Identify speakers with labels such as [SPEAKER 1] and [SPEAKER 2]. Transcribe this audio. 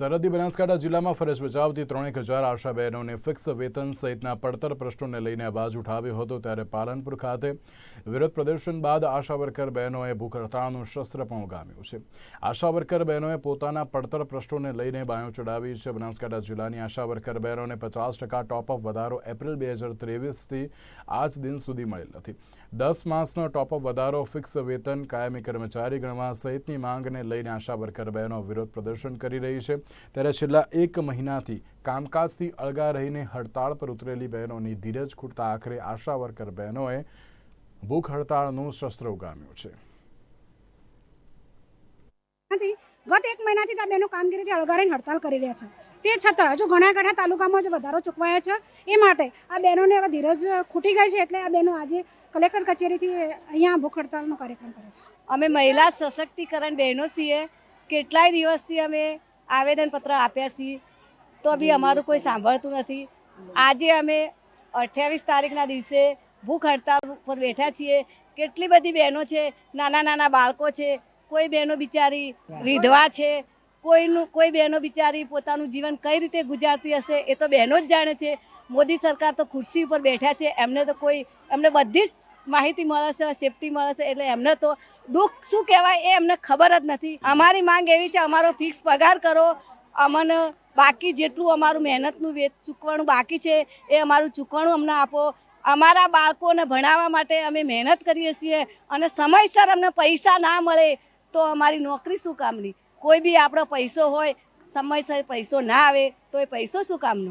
[SPEAKER 1] સરહદી બનાસકાંઠા જિલ્લામાં ફરજ બજાવતી ત્રણેક હજાર આશા બહેનોને ફિક્સ વેતન સહિતના પડતર પ્રશ્નોને લઈને અવાજ ઉઠાવ્યો હતો ત્યારે પાલનપુર ખાતે વિરોધ પ્રદર્શન બાદ આશા વર્કર બહેનોએ ભૂખ હડતાળનું શસ્ત્ર પણ ઉગામ્યું છે. આશા વર્કર બહેનોએ પોતાના પડતર પ્રશ્નોને લઈને બાયો ચડાવી છે. બનાસકાંઠા જિલ્લાની આશા વર્કર બહેનોને પચાસ ટકા ટોપઅપ વધારો એપ્રિલ બે હજાર ત્રેવીસથી આજ દિન સુધી મળેલ નથી. દસ માસનો ટોપઅપ વધારો ફિક્સ વેતન કાયમી કર્મચારી ગણવા સહિતની માંગને લઈને આશા વર્કર બહેનો વિરોધ પ્રદર્શન કરી રહી છે. ત્યારે છેલ્લા એક મહિનાથી કામકાજથી અળગા રહીને હડતાળ પર ઉતરેલી બહેનોની ધીરજ ખૂટતા આખરે આશા વર્કર બહેનોએ ભૂખ હડતાળનું શસ્ત્ર ઉગામ્યું છે.
[SPEAKER 2] ગત એક મહિનાથી તો આ બેનો કામગીરીથી અળગારીને હડતાલ કરી રહ્યા છે. તે છતાં હજુ ઘણા ઘણા તાલુકામાં જે વધારો ચૂકવાયા છે. એ માટે આ બહેનોને હવે ધીરજ ખૂટી ગઈ છે એટલે આ બહેનો આજે કલેક્ટર કચેરીથી અહીંયા ભૂખ હડતાલનો કાર્યક્રમ કરે છે.
[SPEAKER 3] અમે મહિલા સશક્તિકરણ બહેનો છીએ. કેટલાય દિવસથી અમે આવેદનપત્ર આપ્યા છીએ, તો બી અમારું કોઈ સાંભળતું નથી. આજે અમે અઠ્યાવીસ તારીખના દિવસે ભૂખ હડતાલ પર બેઠા છીએ. કેટલી બધી બહેનો છે, નાના નાના બાળકો છે, કોઈ બહેનો બિચારી વિધવા છે કોઈનું, કોઈ બહેનો બિચારી પોતાનું જીવન કઈ રીતે ગુજારતી હશે એ તો બહેનો જ જાણે છે. મોદી સરકાર તો ખુરશી ઉપર બેઠા છે. એમને તો કોઈ, એમને બધી જ માહિતી મળે છે સેફટી મળે છે એટલે એમને તો દુઃખ શું કહેવાય એ એમને ખબર જ નથી. અમારી માંગ એવી છે, અમારો ફિક્સ પગાર કરો. અમને બાકી જેટલું અમારું મહેનતનું વેત ચૂકવણું બાકી છે એ અમારું ચૂકવણું અમને આપો. અમારા બાળકોને ભણાવવા માટે અમે મહેનત કરીએ છીએ અને સમયસર અમને પૈસા ના મળે તો અમારી નોકરી શું કામની? કોઈ બી આપણો પૈસો હોય સમયસર પૈસો ના આવે તો એ પૈસો શું કામનો?